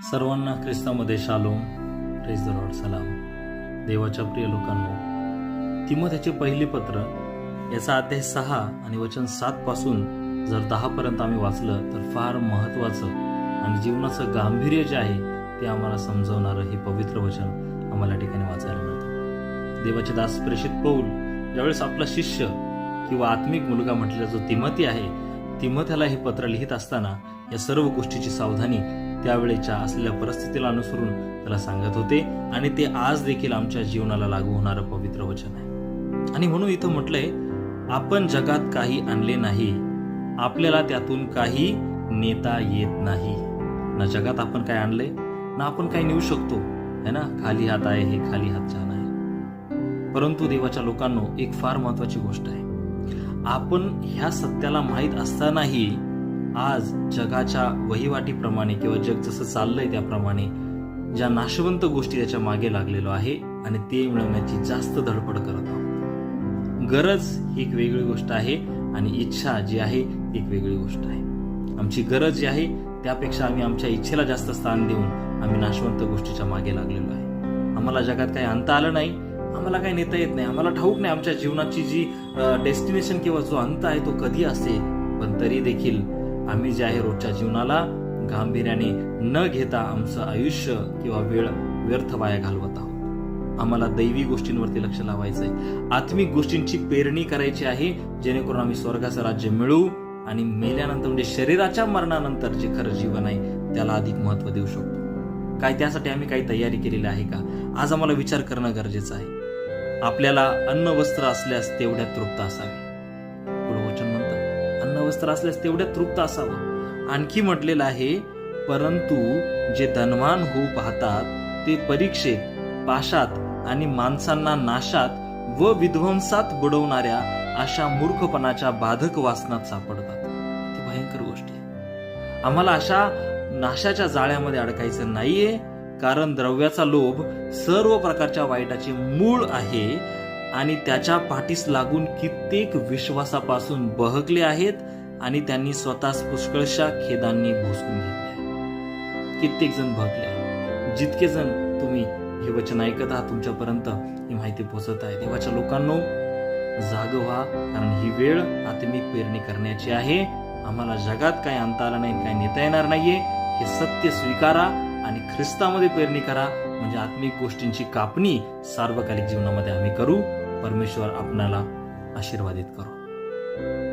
सर्वांना ख्रिस्तामध्ये शालोम. प्रेस द लॉर्ड सलाम. देवाच्या प्रिय लोकांनो तिमोथ्याचे पहिले पत्र याचा अध्याय सहा आणि वचन सात पासून जर दहा पर्यंत आम्ही वाचलं तर फार महत्वाचं आणि जीवनाचं गांभीर्य जे आहे ते आम्हाला समजवणारं हे पवित्र वचन आम्हाला या ठिकाणी वाचायला मिळतं. देवाचे दास प्रेषित पौल ज्यावेळेस आपला शिष्य किंवा आत्मिक मुलगा म्हटलेला जो तिमती आहे तिमथ्याला हे पत्र लिहित असताना या सर्व गोष्टीची सावधानी त्यावेळेच्या असलेल्या परिस्थितीला अनुसरून त्याला सांगत होते आणि ते आज देखील आमच्या जीवनाला लागू होणारं पवित्र वचन आहे. आणि म्हणून इथं म्हटलंय आपण जगात काही आणले नाही आपल्याला त्यातून काही नेता येत नाही. ना जगात आपण काय आणले ना आपण काय नेऊ शकतो है ना? खाली हात आहे हे खाली हात छान आहे. परंतु देवाच्या लोकांनो एक फार महत्वाची गोष्ट आहे. आपण ह्या सत्याला माहीत असतानाही आज जगाच्या वहिवाटीप्रमाणे किंवा जग जसं चाललंय त्याप्रमाणे ज्या नाशवंत गोष्टी त्याच्यामागे लागलेलो आहे आणि ते मिळवण्याची जास्त धडपड करत आहोत. गरज ही एक वेगळी गोष्ट आहे आणि इच्छा जी आहे ती एक वेगळी गोष्ट आहे. आमची गरज जी आहे त्यापेक्षा आम्ही आमच्या इच्छेला जास्त स्थान देऊन आम्ही नाशवंत गोष्टीच्या मागे लागलेलो आहे. आम्हाला जगात काही अंत आलं नाही आम्हाला काही नेता येत नाही आम्हाला ठाऊक नाही. आमच्या जीवनाची जी डेस्टिनेशन किंवा जो अंत आहे तो कधी असेल? पण तरी देखील आम्ही जे आहे रोजच्या जीवनाला गांभीर्याने न घेता आमचं आयुष्य किंवा वेळ व्यर्थ वाया घालवत आहोत. आम्हाला दैवी गोष्टींवरती लक्ष लावायचं आहे आत्मिक गोष्टींची पेरणी करायची आहे जेणेकरून आम्ही स्वर्गाचं राज्य मिळवू आणि मेल्यानंतर म्हणजे शरीराच्या मरणानंतर जे खरं जीवन आहे त्याला अधिक महत्त्व देऊ शकतो. काय त्यासाठी आम्ही काही तयारी केलेली आहे का? आज आम्हाला विचार करणं गरजेचं आहे. आपल्याला अन्न वस्त्र असल्यास तेवढ्यात तृप्त असावे. म्हणतं असल्यास तेवढ्या तृप्त असावं. आणखी म्हटलेलं आहे परंतु जे धनवान होऊ पाहतात ते परीक्षेत पाशात आणि माणसांना नाशात व विध्वंसात बुडवणाऱ्या अशा मूर्खपणाच्या बाधक वासनात सापडतात. ती भयंकर गोष्ट आहे. आम्हाला अशा नाशाच्या जाळ्यामध्ये अडकायचं नाहीये कारण द्रव्याचा लोभ सर्व प्रकारच्या वाईटाचे मूळ आहे आणि त्याच्या पाठीस लागून कित्येक विश्वासापासून बहकले आहेत आणि त्यांनी स्वतःच पुष्कळशा खेदांनी भोसकून घेतले कित्येक जण बहकले जितके जण तुम्ही हे वचन ऐकत आहात तुमच्यापर्यंत ही माहिती पोहोचत आहे. देवाच्या लोकांनो जाग व्हा कारण ही वेळ आत्मिक पेरणी करण्याची आहे. आम्हाला जगात काय अंत आलं नाही काय नेता येणार नाहीये हे सत्य स्वीकारा आणि ख्रिस्तामध्ये पेरणी करा. म्हणजे आत्मिक गोष्टींची कापणी सार्वकालिक जीवनामध्ये आम्ही करू. परमेश्वर आपणाला आशीर्वादित करू.